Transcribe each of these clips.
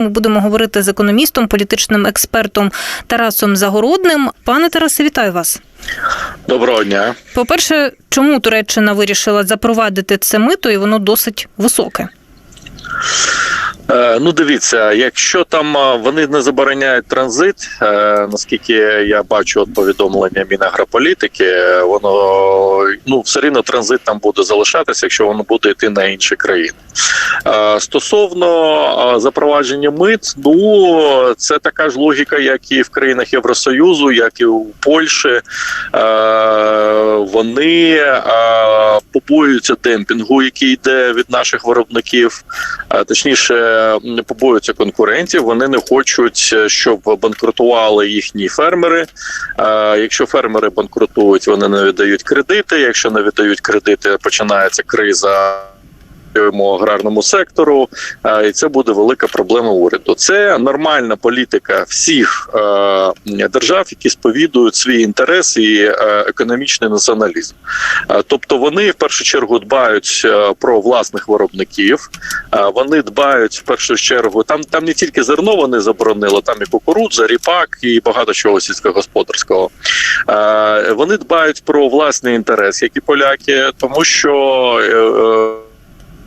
Ми будемо говорити з економістом, політичним експертом Тарасом Загородним. Пане Тарасе, вітаю вас. Доброго дня. По-перше, чому Туреччина вирішила запровадити це мито, і воно досить високе? Е, ну, дивіться, якщо там вони не забороняють транзит, е, наскільки я бачу от повідомлення Мінагрополітики, е, воно ну все рівно транзит там буде залишатися, якщо воно буде йти на інші країни. Е, стосовно запровадження мит, ну це така ж логіка, як і в країнах Євросоюзу, як і у Польщі. Е, вони е, побоюються демпінгу, який йде від наших виробників, точніше м, побоюються конкурентів. Вони не хочуть, е, щоб банкрутували їхні фермери. Е, Якщо фермери банкрутують, вони не віддають кредити. Якщо не віддають кредити, починається криза. Аграрному сектору, е, і це буде велика проблема уряду. Це нормальна політика всіх е, держав, які сповідують свій інтерес і е, економічний націоналізм. Тобто вони в першу чергу дбають про власних виробників. Вони дбають в першу чергу. Там там не тільки зерно вони заборонили, там і кукурудза, ріпак і багато чого сільськогосподарського. Вони дбають про власний інтерес, як і поляки, тому що.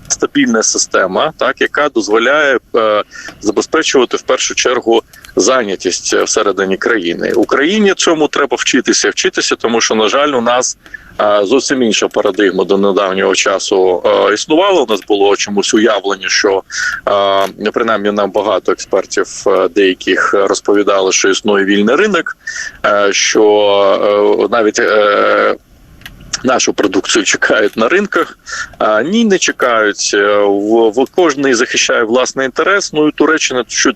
Стабільна система, так яка дозволяє е, забезпечувати в першу чергу зайнятість е, всередині країни. Україні цьому треба вчитися, вчитися, тому що на жаль, у нас е, зовсім інша парадигма до недавнього часу е, існувала. У нас було чомусь уявлення, що принаймні нам багато експертів деяких розповідали, що існує вільний ринок, що навіть Нашу продукцію чекають на ринках. А ні, не чекають. Е, В, кожний захищає власний інтерес. Ну і Туреччина що,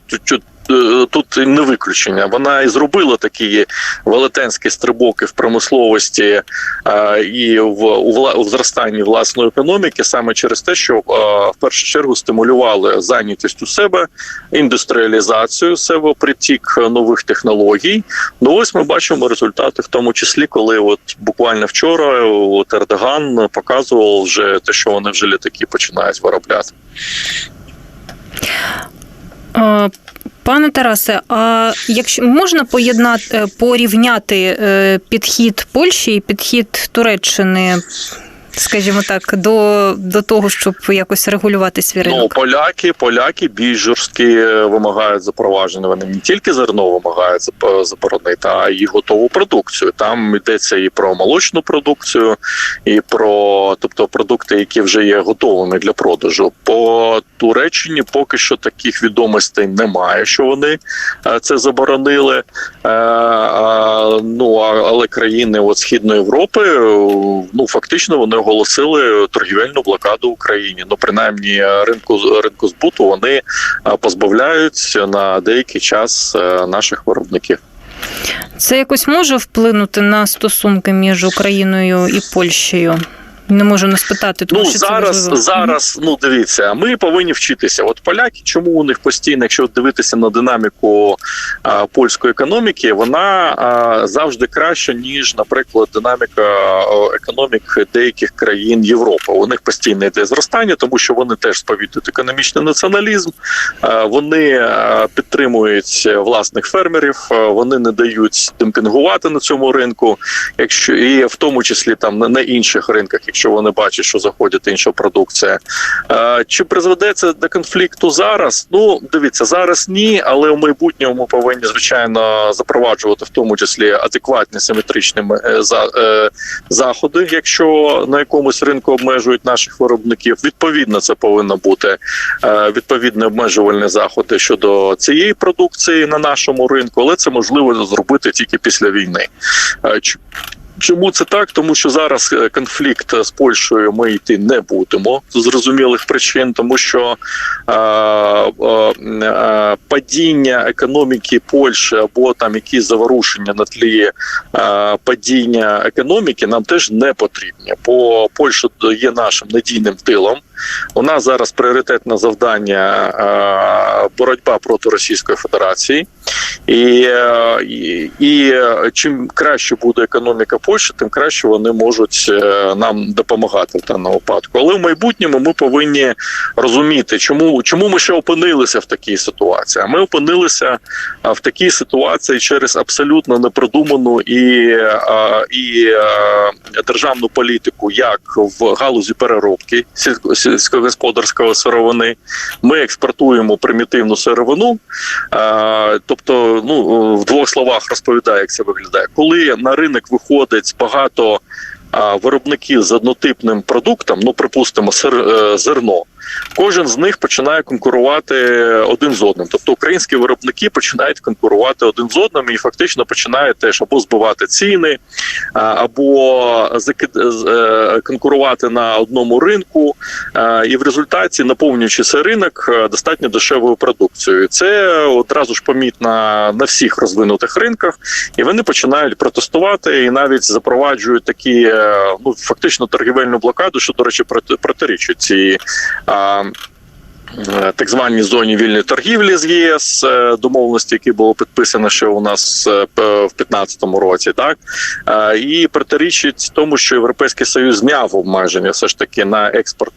тут не виключення. Вона і зробила такі велетенські стрибоки в промисловості і в у, зростанні власної економіки саме через те, що в першу чергу стимулювали зайнятість у себе, індустріалізацію себе, притік нових технологій. Ну ось ми бачимо результати, в тому числі, коли от буквально вчора от Ердоган показував вже те, що вони вже літаки починають виробляти. Пане Тарасе, а якщо можна поєднати е, порівняти е, підхід Польщі і підхід Туреччини, скажімо так, до, до того, щоб якось регулювати свій Ну поляки, поляки більш жорсткі е, вимагають запровадження. Вони не тільки зерно вимагають заборонити, а й готову продукцію. Там йдеться і про молочну продукцію, і про тобто продукти, які вже є готовими для продажу. По Туреччині поки що таких відомостей немає, що вони е, це заборонили. Е, Ну але країни от Східної Європи е, ну фактично вони оголосили торгівельну блокаду Україні. Ну принаймні ринку ринку збуту вони е, позбавляють на деякий час е, наших виробників. Це якось може вплинути на стосунки між Україною і Польщею? Не можу не спитати, тому Ну що зараз важливо. зараз. Ну дивіться, ми повинні вчитися. От поляки, чому у них постійно, якщо дивитися на динаміку а, польської економіки, вона а, завжди краща ніж, наприклад, динаміка економік деяких країн Європи. У них постійно йде зростання, тому що вони теж сповідують економічний націоналізм. а, Вони підтримують власних фермерів, а, вони не дають демпінгувати на цьому ринку, якщо і в тому числі там на, на інших ринках, якщо вони бачать, що заходить інша продукція. Е, чи призведе це до конфлікту зараз? Ну дивіться, зараз ні, але в майбутньому ми повинні звичайно запроваджувати в тому числі адекватні симетричні е, е, заходи, якщо на якомусь ринку обмежують наших виробників. Відповідно, це повинно бути відповідні обмежувальні заходи щодо цієї продукції на нашому ринку, але це можливо зробити тільки після війни. Е, Чому це так? Тому що зараз е, конфлікт з Польщею ми йти не будемо з зрозумілих причин, тому що е, е, е, падіння економіки Польщі або там якісь заворушення на тлі е, падіння економіки нам теж не потрібні. Бо Польща є нашим надійним тилом. У нас зараз пріоритетне завдання е, боротьба проти Російської Федерації, і, е, і, і е, чим краще буде економіка Польщі, тим краще вони можуть нам допомагати в даному випадку. Але в майбутньому ми повинні розуміти, чому, чому ми ще опинилися в такій ситуації. Ми опинилися в такій ситуації через абсолютно непродуману і, і державну політику, як в галузі переробки сільсько- сільськогосподарської сировини. Ми експортуємо примітивну сировину. Тобто, ну в двох словах розповідаю, як це виглядає. Коли на ринок виходить багато виробників з однотипним продуктом, ну припустимо, е, зерно. Кожен з них починає конкурувати один з одним. Тобто українські виробники починають конкурувати один з одним і фактично починають теж або збивати ціни, або е, конкурувати на одному ринку, і в результаті наповнюючи цей ринок е, достатньо дешевою продукцією. Це одразу ж помітно на всіх розвинутих ринках, і вони починають протестувати і навіть запроваджують такі е, ну фактично торгівельну блокаду, що до речі, проти протирічить ці. Е, Так званій зоні вільної торгівлі з ЄС, е, домовленості, які було підписано ще у нас е, в 2015 році, так і протирічить тому, що Європейський Союз зняв обмеження все ж таки на експорт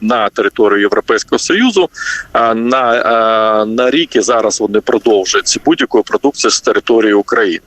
на територію Європейського Союзу на, на рік і зараз вони продовжать будь-якої продукції з території України.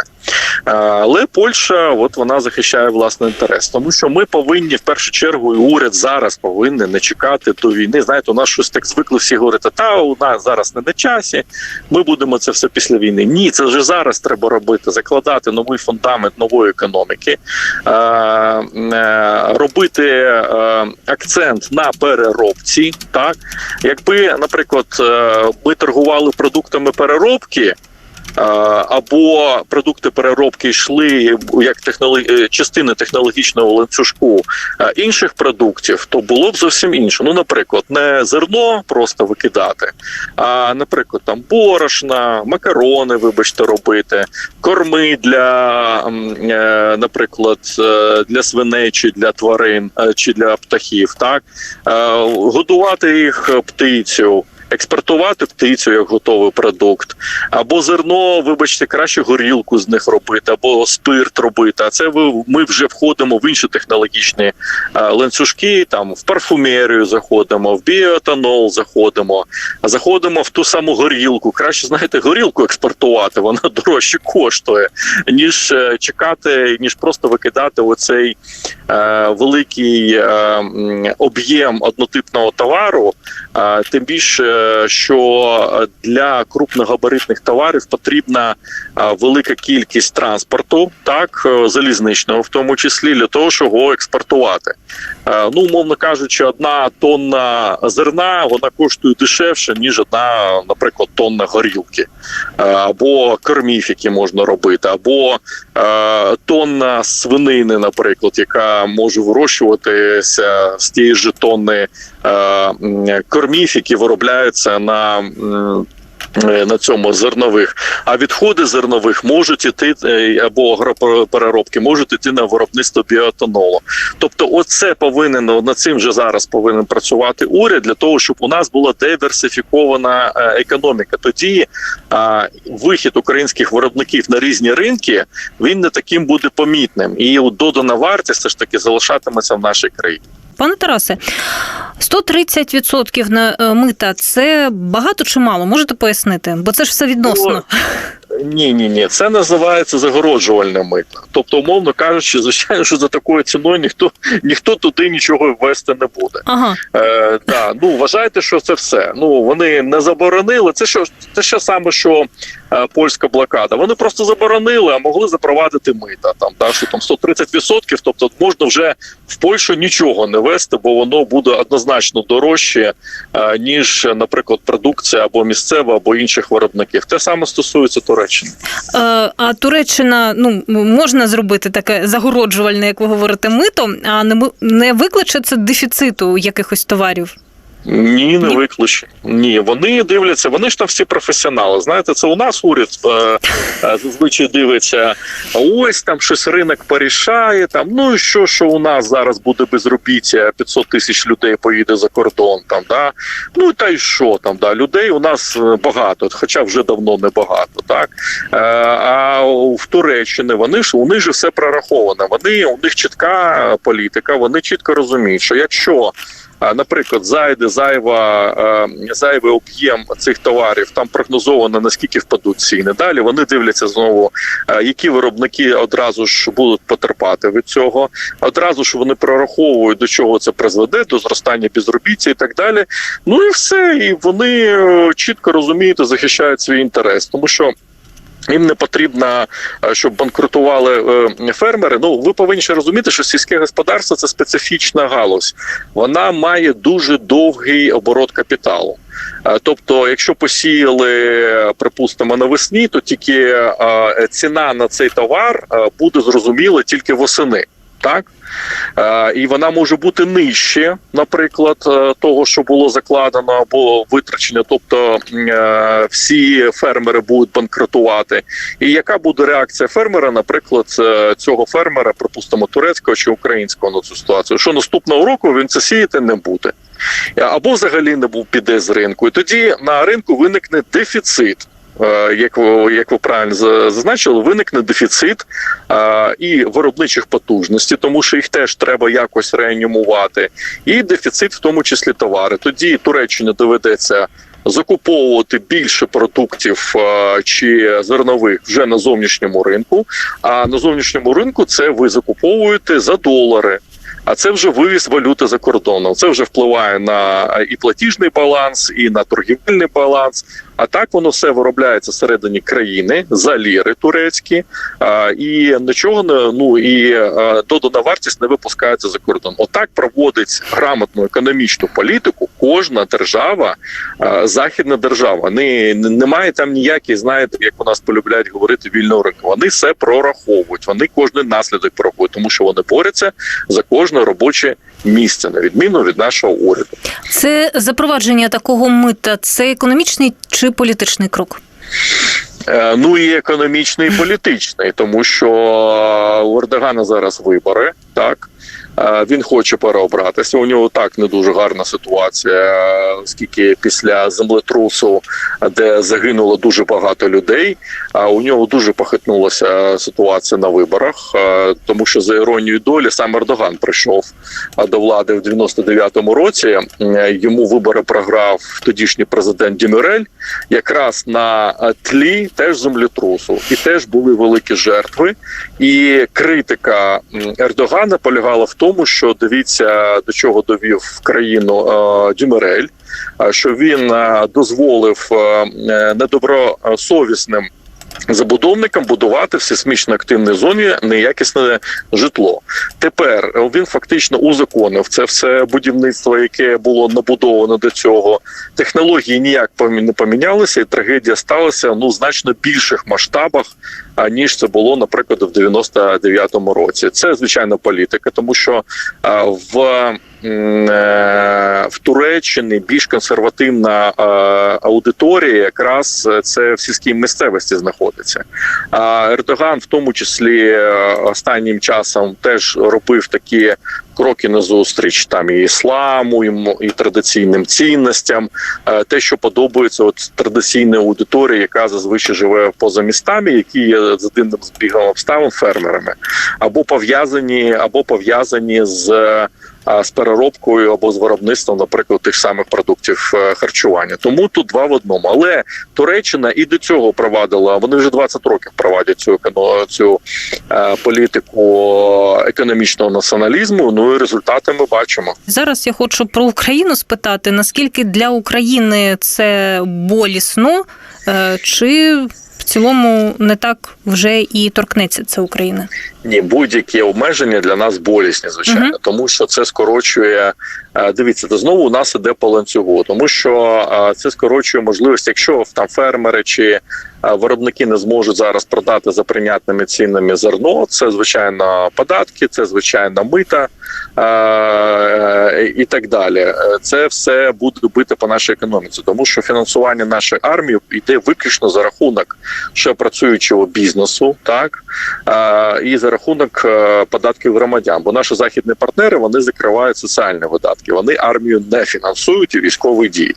Але Польща, от вона захищає власний інтерес, тому що ми повинні в першу чергу, і уряд зараз повинен не чекати до війни. Знаєте, у нас щось так звикли всі говорити, та у нас зараз не на часі. Ми будемо це все після війни. Ні, це вже зараз треба робити, закладати новий фундамент нової економіки, е, е, робити е, акцент на переробці. Так, якби, наприклад, ми торгували продуктами переробки. Або продукти переробки йшли як технолог... е, частини технологічного ланцюжку інших продуктів, то було б зовсім інше. Ну, наприклад, не зерно просто викидати, а наприклад, там борошна, макарони, вибачте, робити, корми для, е, наприклад, е, для свиней чи для тварин чи для птахів, так годувати їх птицю. Експортувати птицю як готовий продукт, або зерно, вибачте, краще горілку з них робити, або спирт робити. А це ви ми вже входимо в інші технологічні ланцюжки. Там в парфумерію заходимо, в біоетанол заходимо, а заходимо в ту саму горілку. Краще знаєте, горілку експортувати, вона дорожче коштує, ніж е, чекати, ніж просто викидати оцей великий е, об'єм однотипного товару. Е, Тим більше, що для крупногабаритних товарів потрібна е, велика кількість транспорту, так е, залізничного, в тому числі для того, щоб його експортувати. Е, Ну, умовно кажучи, одна тонна зерна вона коштує дешевше, ніж одна, наприклад, тонна горілки, Е, або кормів, які можна робити, або е, тонна свинини, наприклад, яка може вирощуватися з тієї ж тонни е, кормів, які виробляються на. Е, На цьому зернових, а відходи зернових можуть іти е, або агропереробки можуть іти на виробництво біоетанолу. Тобто, оце повинен над цим вже зараз повинен працювати уряд для того, щоб у нас була диверсифікована е, економіка. Тоді а, вихід українських виробників на різні ринки він не таким буде помітним, і додана вартість все ж таки залишатиметься в нашій країні. Пане Тарасе, 130% на е, мита це багато чи мало? Можете пояснити? Бо це ж все відносно. Ні, ні, ні, це називається загороджувальне мито. Тобто, умовно кажучи, звичайно, що за такою ціною ніхто ніхто туди нічого ввести не буде. Ага. Е, да, ну вважайте, що це все. Ну вони не заборонили. Це що це ще саме, що польська блокада. Вони просто заборонили, а могли запровадити мита. Там да, що там 130%, Тобто можна вже в Польщу нічого не вести, бо воно буде однозначно дорожче, е, ніж, наприклад, продукція або місцева, або інших виробників. Те саме стосується Туреччини. Е, А Туреччина ну можна зробити таке загороджувальне, як ви говорите, мито, а не викличе це дефіциту якихось товарів. Ні, не Ні? виключені. Ні, вони дивляться, вони ж там всі професіонали. Знаєте, це у нас уряд е, е, зазвичай дивиться. Ось там щось ринок порішає. Там ну і що, що у нас зараз буде безробіття, 500 тисяч людей поїде за кордон. Там да ну та й що там да людей у нас е, багато, хоча вже давно не багато. Так е, а в Туреччині вони ж у них же все прораховано. Вони у них чітка політика. Вони чітко розуміють, що якщо Наприклад, зайде зайва е, зайвий об'єм цих товарів. Там прогнозовано наскільки впадуть ціни. Далі вони дивляться знову, е, які виробники одразу ж будуть потерпати від цього. Одразу ж вони прораховують до чого це призведе, до зростання безробіття і так далі. Ну і все. І вони е, чітко розуміють захищають свій інтерес, тому що. Їм не потрібно, е, щоб банкрутували е, фермери. Ну ви повинні ще розуміти, що сільське господарство це специфічна галузь. Вона має дуже довгий оборот капіталу. Е, Тобто, якщо посіяли, припустимо, навесні, то тільки ціна на цей товар буде зрозуміла тільки восени. Так і вона може бути нижче, наприклад, е, того, що було закладено або витрачено. Тобто е, всі фермери будуть банкрутувати. І яка буде реакція фермера, наприклад, е, цього фермера, припустимо, турецького чи українського на цю ситуацію? Що наступного року він це сіяти не буде, або взагалі не був піде з ринку. І тоді на ринку виникне дефіцит. Е, Як ви, як ви правильно за- зазначили, виникне дефіцит е, і виробничих потужностей, тому що їх теж треба якось реанімувати, і дефіцит, в тому числі товари. Тоді Туреччині доведеться закуповувати більше продуктів е, чи зернових вже на зовнішньому ринку. А на зовнішньому ринку це ви закуповуєте за долари. А це вже вивіз валюти за кордоном. Це вже впливає на і платіжний баланс, і на торгівельний баланс. А так воно все виробляється всередині країни за ліри турецькі, і нічого не ну і додана вартість не випускається за кордон. Отак проводить грамотну економічну політику кожна держава, західна держава. Не, не- немає там ніяких, знаєте, як у нас полюбляють говорити вільного ринку. Вони все прораховують. Вони кожний наслідок прораховують, тому що вони борються за кожне робоче місце, на відміну від нашого уряду. Це запровадження такого мита це економічний чи політичний крок? Е, Ну і економічний, і політичний, тому що у Ердогана зараз вибори, так. Е, Він хоче переобратися. У нього так не дуже гарна ситуація, оскільки після землетрусу, де загинуло дуже багато людей, а у нього дуже похитнулася ситуація на виборах, е, тому що за іронією долі сам Ердоган прийшов е, до влади в 99-му році. Йому вибори програв тодішній президент Дімюрель якраз на тлі теж землетрусу, і теж були великі жертви. І критика Ердогана полягала в тому, що дивіться до чого довів країну е, Дюмерель, е, що він е, дозволив недобросовісним. Забудовникам будувати в сейсмічно активній зоні неякісне житло. Тепер е, він фактично узаконив це все будівництво, яке було набудовано до цього. Технології ніяк не помінялися, і трагедія сталася ну значно більших масштабах, ніж це було, наприклад, в 99-му році. Це звичайно політика, тому що в в Туреччині більш консервативна е, аудиторія, якраз е, це в сільській місцевості знаходиться. А Ердоган, в тому числі е, останнім часом, теж робив такі кроки назустріч там і ісламу, і, і традиційним цінностям, Е, те, що подобається от традиційній аудиторії, яка зазвичай живе поза містами, які є за дивним збігом обставин фермерами, або пов'язані, або пов'язані з. З переробкою або з виробництвом, наприклад, тих самих продуктів е, харчування. Тому тут два в одному. Але Туреччина і до цього провадила. Вони вже 20 років провадять цю цю е, політику економічного націоналізму. Ну і результати ми бачимо. Зараз я хочу про Україну спитати, наскільки для України це болісно, е, чи в цілому не так вже і торкнеться це України? Ні, будь-які обмеження для нас болісні, звичайно, угу. тому що це скорочує. е, Дивіться, то знову у нас іде по ланцюгу, тому що е, це скорочує можливість, якщо там фермери чи виробники не зможуть зараз продати за прийнятними цінами зерно. Це звичайно податки, це звичайно мита е, і так далі. Це все буде бити по нашій економіці, тому що фінансування нашої армії йде виключно за рахунок ще працюючого бізнесу, так і за рахунок е, податків громадян. Бо наші західні партнери вони закривають соціальні видатки. Вони армію не фінансують і військові дії.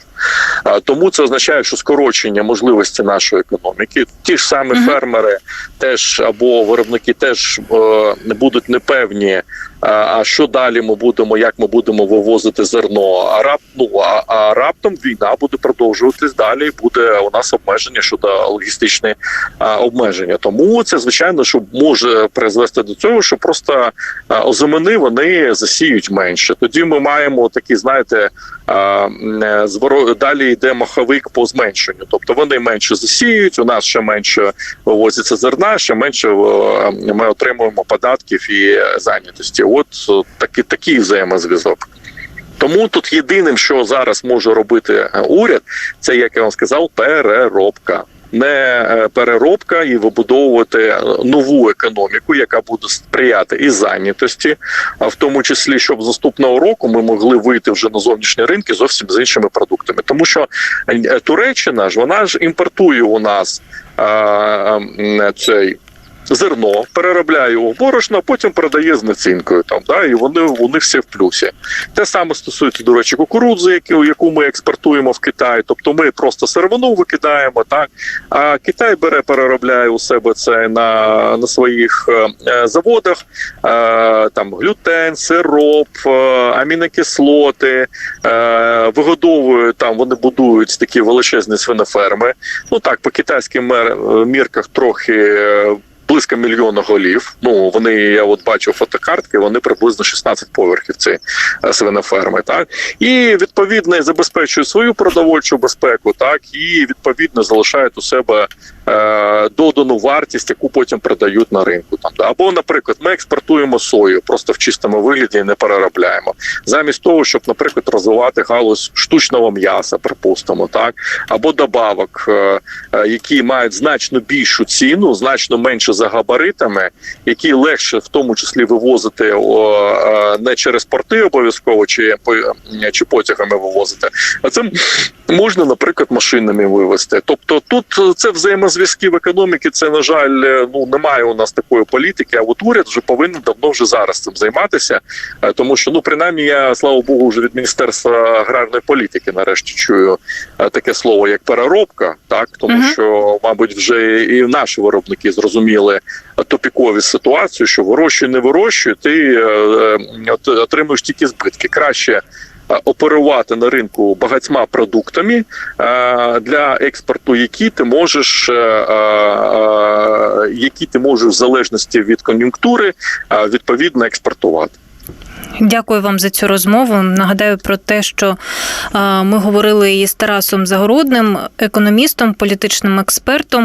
Тому це означає, що скорочення можливості нашої економіки, ті ж самі фермери, теж або виробники теж е, не будуть непевні. А що далі ми будемо, як ми будемо вивозити зерно? А рап, ну а, а раптом війна буде продовжуватись далі. Буде у нас обмеження щодо логістичної а, обмеження. Тому це звичайно, що може призвести до цього, що просто озимини вони засіють менше. Тоді ми маємо такі, знаєте, е, зворо далі йде маховик по зменшенню. Тобто вони менше засіють, у нас ще менше вивозиться зерна, ще менше е, ми отримуємо податків і зайнятості. От е, такий такий взаємозв'язок. Тому тут єдиним, що зараз може робити е, уряд, це як я вам сказав, переробка. Не е, переробка і вибудовувати нову економіку, яка буде сприяти і зайнятості, а в тому числі, щоб з наступного року ми могли вийти вже на зовнішні ринки зовсім з іншими продуктами. Тому що Туреччина ж вона ж імпортує у нас е, цей зерно, переробляє в борошно, потім продає з націнкою. Там да, і вони, вони всі в плюсі. Те саме стосується, до речі, кукурудзи, яку, яку ми експортуємо в Китай. Тобто ми просто сировину викидаємо, так а Китай бере, переробляє у себе це на, на своїх е, е, заводах. Е, там глютен, сироп, е, амінокислоти, е, вигодовує там. Вони будують такі величезні свиноферми. Ну так, по китайським мер- мірках трохи. Близько мільйона голів. Ну вони я от бачу фотокартки. Вони приблизно 16 поверхів ці е, свиноферми. Так і відповідно забезпечують свою продовольчу безпеку, так і відповідно залишають у себе додану вартість, яку потім продають на ринку. Там або, наприклад, ми експортуємо сою просто в чистому вигляді і не переробляємо, замість того, щоб, наприклад, розвивати галузь штучного м'яса, припустимо, так або добавок, е, е, які мають значно більшу ціну, значно менше за габаритами, які легше в тому числі вивозити е, не через порти обов'язково, чи чи потягами вивозити, а це можна, наприклад, машинами вивезти. Тобто, тут е, це взаємозв'язки в економіці. Це на жаль, е, ну немає у нас такої політики. А от уряд вже повинен давно вже зараз цим займатися, е, тому що ну принаймні я слава Богу, вже від міністерства аграрної політики нарешті чую е, таке слово як переробка, так тому Мгм. що, мабуть, вже і наші виробники зрозуміли топікові ситуацію, що вирощуй, не вирощуй, ти от- отримуєш тільки збитки. Краще оперувати на ринку багатьма продуктами е, для експорту, які ти можеш, е, е, е, які ти можеш в залежності від кон'юнктури е, відповідно експортувати. Дякую вам за цю розмову. Нагадаю про те, що е, ми говорили із Тарасом Загородним, економістом, політичним експертом.